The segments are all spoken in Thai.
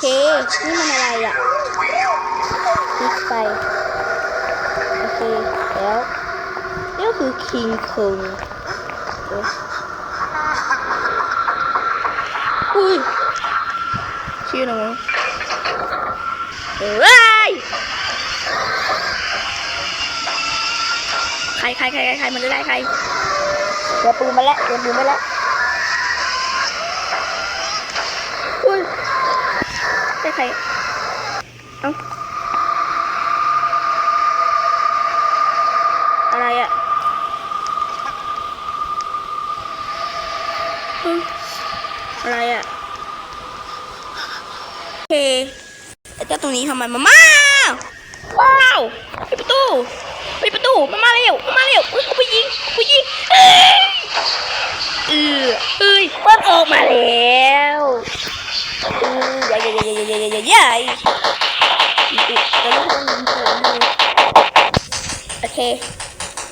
เค นี่มันอะไรอะคลิกไป โอเค แล้วนี่ก็คือคิงคงอุ้ยชื่ออะไรวะเอ้ยใครใครใครใครใครมันจะได้ใครเดี๋ยวปืนมาแล้วเดี๋ยวปืนมาแล้ว ใครเอ้าอะไรอะ่ะอะไรอะ่ะโอเคไอ้เจ้าตรงนี้ทำไมมามาว้าวปิดประตูปิดประตูมามาเร็วมามาเร็วอุ้ยกูไปยิงกูไปยิงเออเอ้ยเปิดออกมาแล้ว ใหญ่ใหญ่ใหญ่ใหญ่ใหญ่ใหญ่ใหญ่ปิดแล้วลูกต้องยิงผมเลยโอเค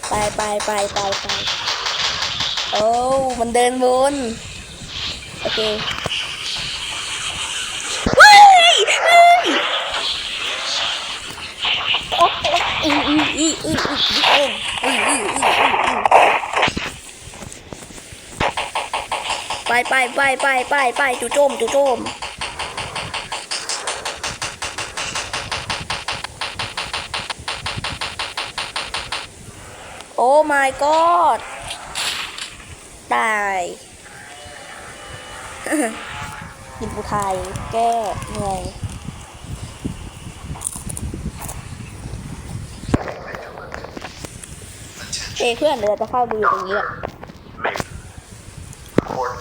ไปไปไปไปไปโอ้ มันเดินวน โอเค ไปไปไปไปไปไปจู่โจมจู่โจมโอ้ my god ตายยิมปูไทยแก้เหนื่อยเอเพื่อนเดี๋ยวจะเข้าไปอยู่ตรงนี้อะ Court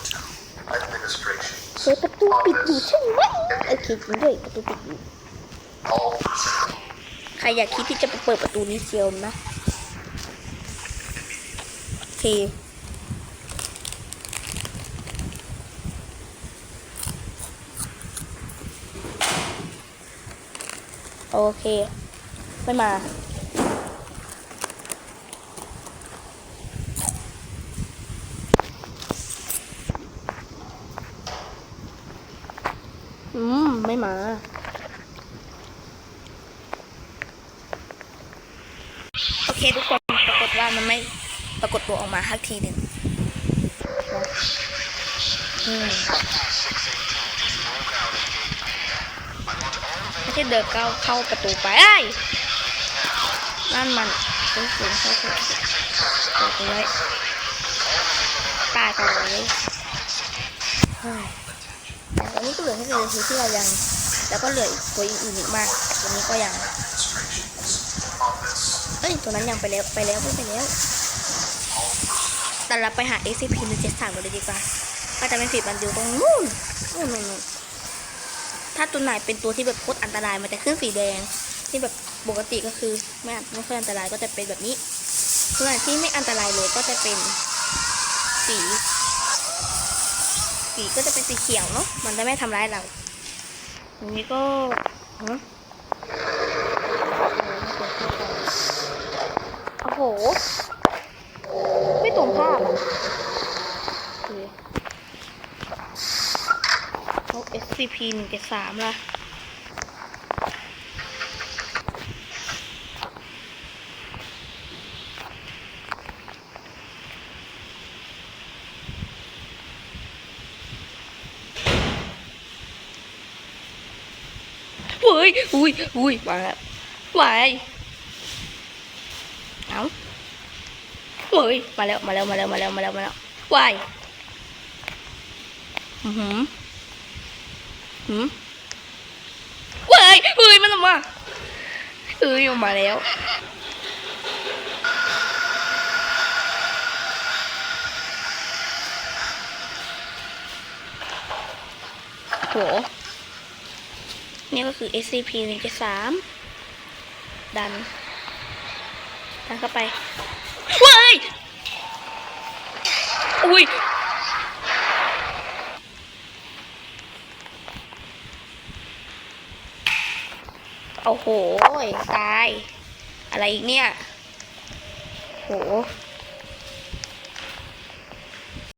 ประตูปิดอยู่ใช่ไหมโอเคจริงด้วยประตูปิดอยู่ใครอยากคิดที่จะไปเปิดประตูนี้เชียวนะโอเคโอเค ไม่มา อืม ไม่มา โอเคทุกคนปรากฏว่ามันไม่ปรากฏตัวออกมาสักทีหนึ่งอืมไม่ใช่เดินเข้าเข้าประตูไปไอ้นั่นมันสูงสูงเข้าไปเปิดไว้ตายไปเลยเฮ้ยแต่ตอ นนี้ก็เหลือแค่เดือนที่เรายัง แล้วก็เหลืออีกตัวอื่นอีกมากตัวนี้ก็ยังเอ้ยตัวนั้นยังไปแล้วไปแล้วไม่ไปแล้วแต่เราไปหา SCP หนึ่งเจ็ดสามเลยดีกว่าก็จะไม่ผิดมันอยู่ตรงนู้นนู่นนู่นนู่นถ้าตัวไหนเป็นตัวที่แบบโคตรอันตรายมันจะขึ้นสีแดง ที่แบบปกติก็คือไม่ไม่ค่อยอันตรายก็จะเป็นแบบนี้ส่วนที่ไม่อันตรายเลยก็จะเป็นสี สีก็จะเป็นสีเขียวเนาะมันจะไม่ทำร้ายเราตรงนี้ก็ฮะโอ้โห ไม่ตรงภาพอะโอเคเอา SCP หนึ่งเจ็ดสามละ เฮ้ยอุ้ยอุ้ยมาแล้ววายเอาเฮ้ยมาแล้วมาแล้วมาแล้วมาแล้วมาแล้วมาแล้ววายอือหือหืมเว้ยเฮ้ยมันออกมาเอ้ยออกมาแล้วโห นี่ก็คือ SCP หนึ่งสามดัน ดันเข้าไปเว้ยอุ้ยโอ้โห ตาย อะไรอีกเนี่ย โห